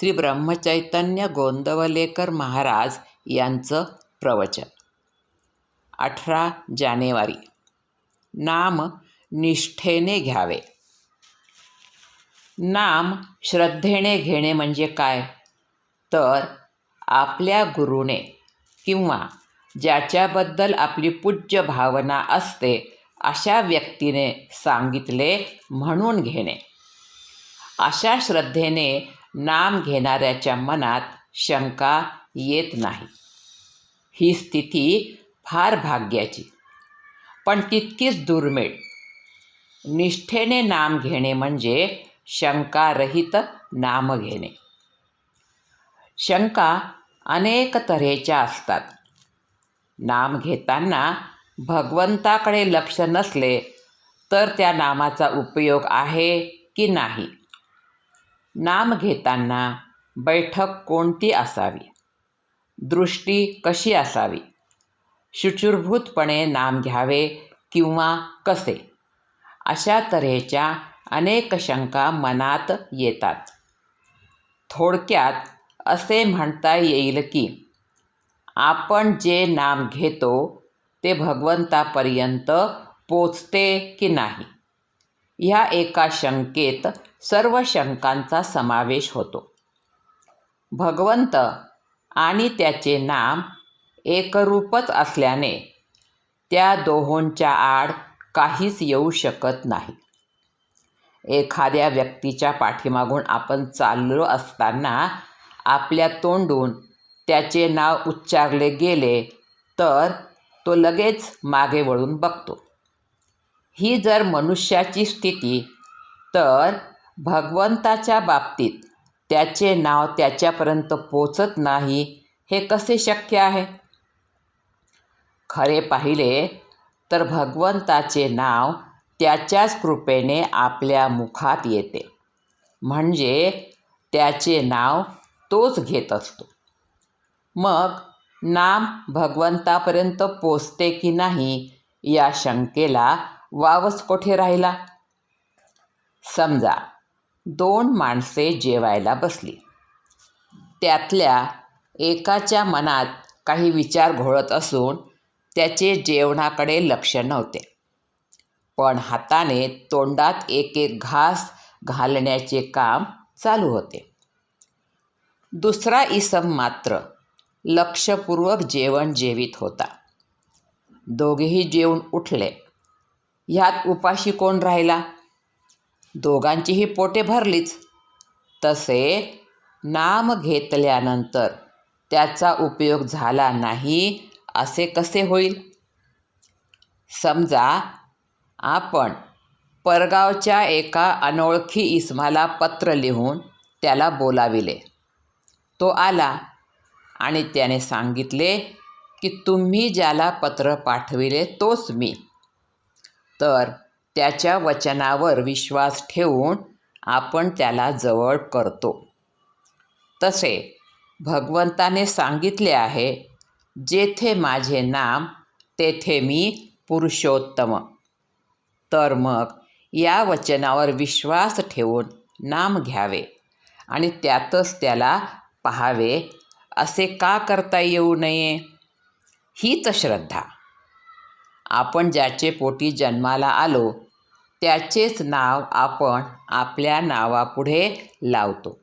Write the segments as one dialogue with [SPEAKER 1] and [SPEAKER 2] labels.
[SPEAKER 1] श्री ब्रह्मचैतन्य गोंदवलेकर महाराज यांचं प्रवचन. अठरा जानेवारी. नाम निष्ठेने घ्यावे. नाम श्रद्धेने घेणे म्हणजे काय? तर आपल्या गुरुने किंवा ज्याच्याबद्दल आपली पूज्य भावना असते अशा व्यक्तीने सांगितले म्हणून घेणे. अशा श्रद्धेने नाम घेणाऱ्याच्या मनात शंका येत नाही. ही स्थिती फार भाग्याची. पण तितकीच दुर्मिळ. निष्ठेने नाम घेणे म्हणजे शंकारहित नाम घेणे. शंका अनेक तऱ्हेच्या असतात. नाम घेताना भगवंताकडे लक्ष नसले तर त्या नामाचा उपयोग आहे की नाही? नाम घेताना बैठक कोणती असावी? दृष्टी कशी असावी? शुचुर्भूतपणे नाम घ्यावे किंवा कसे? अशा तऱ्हेच्या अनेक शंका मनात येतात. थोडक्यात असे म्हणता येईल की आपण जे नाम घेतो ते भगवंतापर्यंत पोचते की नाही? ह्या एका शंकेत सर्व शंकांचा समावेश होतो. भगवंत आणि त्याचे नाम एकरूपच असल्याने त्या दोहोंच्या आड काहीच येऊ शकत नाही. एखाद्या व्यक्तीच्या पाठीमागून आपण चाललो असताना आपल्या तोंडून त्याचे नाव उच्चारले गेले तर तो लगेच मागे वळून बघतो. ही जर मनुष्याची स्थिती तर भगवंताच्या बाबतीत त्याचे नाव त्याच्यापर्यंत पोचत नाही हे कसे शक्य आहे? खरे पाहिले तर भगवंताचे नाव त्याच्याच कृपेने आपल्या मुखात येते. म्हणजे त्याचे नाव तोच घेत असतो. मग नाम भगवंतापर्यंत पोचते की नाही या शंकेला वावच कोठे राहिला? समजा दोन माणसे जेवायला बसली. त्यातल्या एकाच्या मनात काही विचार घोळत असून त्याचे जेवणाकडे लक्ष नव्हते. पण हाताने तोंडात एक एक घास घालण्याचे काम चालू होते. दुसरा इसम मात्र लक्षपूर्वक जेवण जेवित होता. दोघेही जेवून उठले. ह्यात उपाशी कोण राहिला? दोघांचीही पोटे भरलीच. तसे नाम घेतल्यानंतर त्याचा उपयोग झाला नाही असे कसे होईल? समजा आपण परगावच्या एका अनोळखी इस्माला पत्र लिहून त्याला बोलाविले. तो आला आणि त्याने सांगितले की तुम्ही ज्याला पत्र पाठविले तोच मी. तर त्याच्या वचनावर विश्वास ठेवून आपण त्याला जवळ करतो. तसे भगवंताने सांगितले आहे जेथे माझे नाम तेथे मी पुरुषोत्तम. तर मग या वचनावर विश्वास ठेवून नाम घ्यावे आणि त्यातच त्याला पाहावे असे का करता येऊ नये? हीच श्रद्धा. आपण ज्याचे पोटी जन्माला आलो त्याचेच नाव आपण आपल्या नावापुढे लावतो.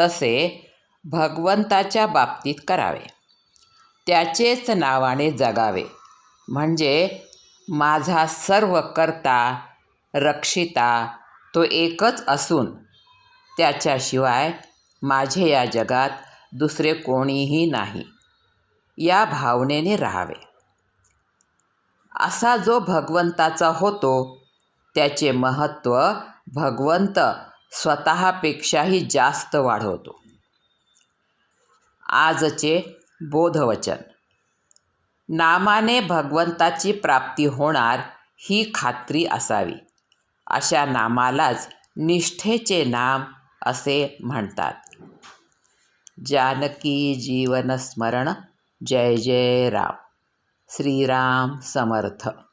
[SPEAKER 1] तसे भगवंताच्या बाबतीत करावे. त्याचेच नावाने जगावे. म्हणजे माझा सर्व करता रक्षिता तो एकच असून त्याच्याशिवाय माझे या जगात दुसरे कोणीही नाही. या भावनेने राहावे. असा जो भगवंताचा होतो त्याचे महत्त्व भगवंत स्वतःपेक्षाही जास्त वाढवतो. आजचे बोधवचन. नामाने भगवंताची प्राप्ती होणार ही खात्री असावी. अशा नामालाच निष्ठेचे नाम असे म्हणतात. जानकी जीवनस्मरण जय जय राम. श्रीराम समर्थ.